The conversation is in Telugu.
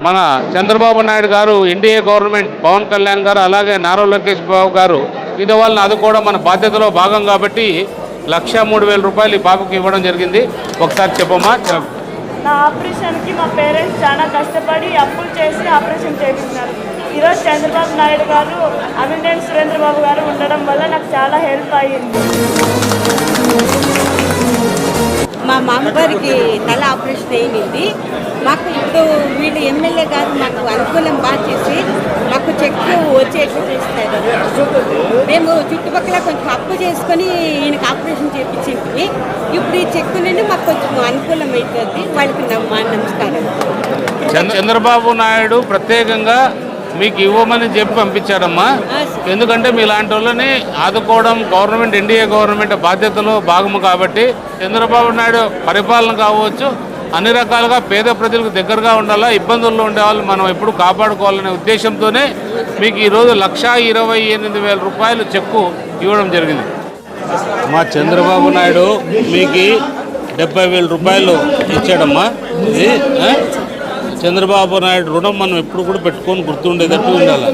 మన చంద్రబాబు నాయుడు గారు ఎన్డీఏ గవర్నమెంట్ పవన్ కళ్యాణ్ గారు అలాగే నారా లోకేష్ బాబు గారు ఇది వాళ్ళని అది కూడా మన బాధ్యతలో భాగం కాబట్టి లక్ష మూడు వేల రూపాయలు ఈ పాపకి ఇవ్వడం జరిగింది. ఒకసారి చెప్పమ్మా నా ఆపరేషన్కి మా పేరెంట్స్ చాలా కష్టపడి అప్పులు చేసి ఆపరేషన్ చేయించినారు ఈరోజు చంద్రబాబు నాయుడు గారు అమినేని సురేంద్రబాబు గారు ఉండడం వల్ల నాకు చాలా హెల్ప్ అయ్యింది. మా మామగారికి తల ఆపరేషన్ అయింది మాకు ఇప్పుడు వీళ్ళు ఎమ్మెల్యే గారు మాకు అనుకూలం బాగా చేసి మాకు చెక్ వచ్చేట్లు చేస్తారు. మేము చుట్టుపక్కల కొంచెం అప్పు చేసుకొని ఈయనకి ఆపరేషన్ చేయించింది ఇప్పుడు ఈ చెక్ నుండి మాకు కొంచెం అనుకూలం అవుతుంది వాళ్ళకి నమ్మ నమస్కారం. చంద్రబాబు నాయుడు ప్రత్యేకంగా మీకు ఇవ్వమని చెప్పి సరే. ఎందుకంటే మీలాంటి వాళ్ళని ఆదుకోవడం గవర్నమెంట్ ఎన్డీఏ గవర్నమెంట్ బాధ్యతలో భాగము కాబట్టి చంద్రబాబు నాయుడు పరిపాలన కావచ్చు అన్ని రకాలుగా పేద ప్రజలకు దగ్గరగా ఉండాలా ఇబ్బందుల్లో ఉండే వాళ్ళు మనం ఎప్పుడు కాపాడుకోవాలనే ఉద్దేశంతోనే మీకు ఈరోజు లక్షా ఇరవై ఎనిమిది వేల రూపాయలు చెక్కు ఇవ్వడం జరిగింది మా చంద్రబాబు నాయుడు మీకు డెబ్బై వేల రూపాయలు ఇచ్చాడమ్మా ఇది? చంద్రబాబు నాయుడు రుణం మనం ఎప్పుడు కూడా పెట్టుకొని గుర్తుండేటట్టు ఉండాలి.